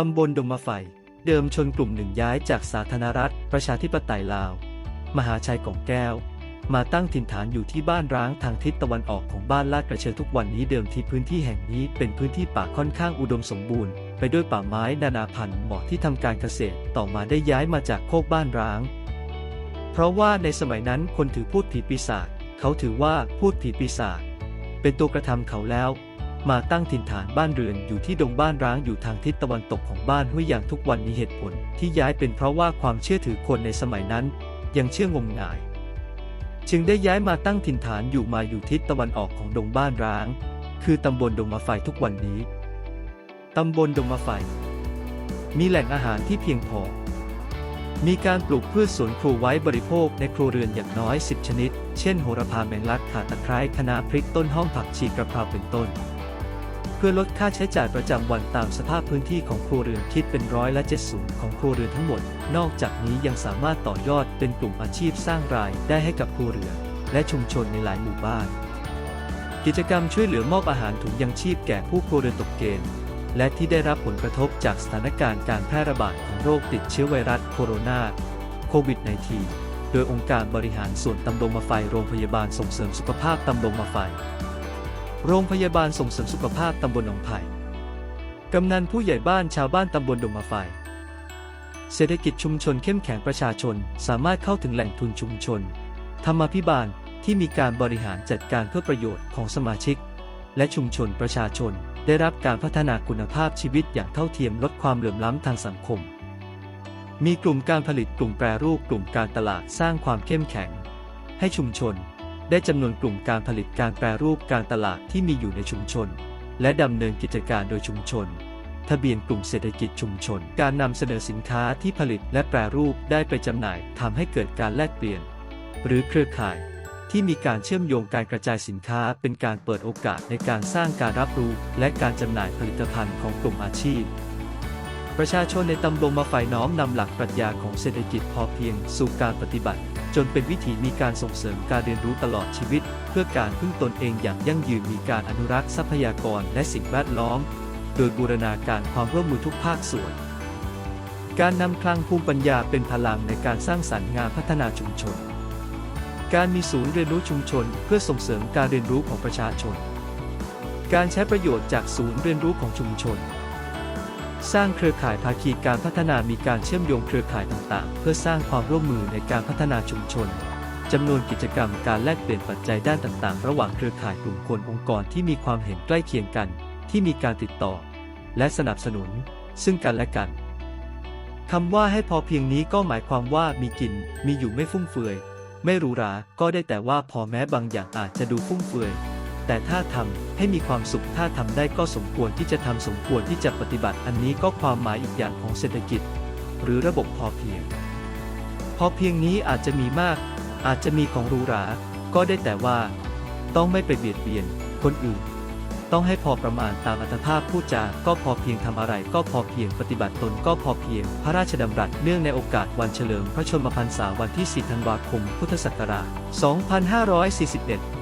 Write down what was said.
ตำบลดงมะไฟ เดิมชนกลุ่มหนึ่งย้ายจากสาธารณรัฐ ประชาธิปไตยลาว มหาชัยก่องแก้ว มาตั้งถิ่นฐานอยู่ที่บ้านร้างทางทิศตะวันออกของบ้านลาดกระเชอทุกวันนี้เดิมที่พื้นที่แห่งนี้เป็นพื้นที่ป่าค่อนข้างอุดมสมบูรณ์ ไปด้วยป่าไม้นานาพันธุ์เหมาะที่ทำการเกษตรต่อมาได้ย้ายมาจากโคกบ้านร้าง เพราะว่าในสมัยนั้นคนถือพูดผีปีศาจเขาถือว่าพูดผีปีศาจเป็นตัวกระทำเขาแล้ว มาตั้งถิ่นฐานบ้านเรือนอยู่ที่ดงบ้านร้างอยู่ทางทิศตะวันตกของบ้านห้วยอย่างทุกวันนี้เหตุผล ที่ย้ายเป็นเพราะว่าความเชื่อถือคนในสมัยนั้น ยังเชื่องมงาย จึงได้ย้ายมาตั้งถิ่นฐานอยู่มาอยู่ทิศตะวันออกของดงบ้านร้าง คือตำบลดงมะไฟทุกวันนี้ตำบลดงมะไฟ มีแหล่งอาหารที่เพียงพอ มีการปลูกพืชสวนครัวไว้บริโภคในครัวเรือนอย่างน้อย 10 ชนิด เช่น โหระพาแมงลักข่าตะไคร้คะน้าพริกต้นห้องผักชีกระเพราเป็นต้น เพื่อลดค่าใช้จ่ายประจำวันตามสภาพพื้นที่ของครัวเรือนคิดเป็นร้อยละ70ของครัวเรือนทั้งหมด นอกจากนี้ยังสามารถต่อยอดเป็นกลุ่มอาชีพสร้างรายได้ให้กับครัวเรือนและชุมชนในหลายหมู่บ้าน กิจกรรมช่วยเหลือมอบอาหารถุงยังชีพแก่ผู้ครัวเรือนตกเกณฑ์และที่ได้รับผลกระทบจากสถานการณ์การแพร่ระบาดของโรคติดเชื้อไวรัสโคโรนาโควิด -19 โดยองค์การบริหารส่วนตำบลมาไฟโรงพยาบาลส่งเสริมสุขภาพตำบลมาไฟ โรงพยาบาลส่งเสริมสุขภาพตำบลหนองไผ่กำนันผู้ใหญ่บ้านชาวบ้านตำบลดงมาไฟเศรษฐกิจชุมชนเข้มแข็งประชาชน สามารถเข้าถึงแหล่งทุนชุมชน ธรรมาภิบาลที่มีการบริหารจัดการเพื่อประโยชน์ของสมาชิก และชุมชนประชาชน ได้รับการพัฒนาคุณภาพชีวิตอย่างเท่าเทียมลดความเหลื่อมล้ำทางสังคม มีกลุ่มการผลิตกลุ่มแปรรูปกลุ่มการตลาดสร้างความเข้มแข็ง ให้ชุมชน ได้จำนวนกลุ่มการผลิตการแปรรูปการตลาดที่มีอยู่ในชุมชน และดำเนินกิจการโดยชุมชน ทะเบียนกลุ่มเศรษฐกิจชุมชน การนำเสนอสินค้าที่ผลิตและแปรรูปได้ไปจำหน่ายทำให้เกิดการแลกเปลี่ยน หรือเครือข่ายที่มีการเชื่อมโยงการกระจายสินค้าเป็นการเปิดโอกาสในการสร้างการรับรู้ และการจำหน่ายผลิตภัณฑ์ของกลุ่มอาชีพ ประชาชนในตำบลมาฝ่ายน้อมนำหลักปรัชญาของเศรษฐกิจพอเพียงสู่การปฏิบัติ จนเป็นวิถีมีการส่งเสริมการเรียนรู้ตลอดชีวิต เพื่อการพึ่งตนเองอย่างยั่งยืนมีการอนุรักษ์ทรัพยากรและสิ่งแวดล้อม โดยบูรณาการความร่วมมือทุกภาคส่วน การนำคลังภูมิปัญญาเป็นพลังในการสร้างสรรค์งานพัฒนาชุมชน การมีศูนย์เรียนรู้ชุมชน เพื่อส่งเสริมการเรียนรู้ของประชาชน การใช้ประโยชน์จากศูนย์เรียนรู้ของชุมชน สร้างเครือข่ายภาคีการพัฒนามีการเชื่อมโยงเครือข่ายต่างๆ เพื่อสร้างความร่วมมือในการพัฒนาชุมชนจำนวนกิจกรรมการแลกเปลี่ยนปัจจัยด้านต่างๆ ระหว่างเครือข่ายกลุ่มคนองค์กรที่มีความเห็นใกล้เคียงกัน ที่มีการติดต่อ และสนับสนุน ซึ่งกันและกันคำว่าให้พอเพียงนี้ก็หมายความว่ามีกิน มีอยู่ไม่ฟุ่มเฟือย ไม่หรูหรา ก็ได้แต่ว่าพอแม้บางอย่างอาจจะดูฟุ่มเฟือย แต่ถ้าทำให้มีความสุขถ้าทำได้ก็สมควรที่จะทำสมควรที่จะปฏิบัติอันนี้ก็ความหมายอีกอย่างของเศรษฐกิจ หรือระบบพอเพียง พอเพียงนี้อาจจะมีมาก อาจจะมีของหรูหรา ก็ได้แต่ว่า ต้องไม่ไปเบียดเบียน คนอื่น ต้องให้พอประมาณตามอัตภาพพูดจาก็พอเพียงทำอะไร ก็พอเพียงปฏิบัติตนก็พอเพียง พระราชดำรัสเนื่องในโอกาสวันเฉลิมพระชนมพรรษาวันที่ 4 ธันวาคม พุทธศักราช 2541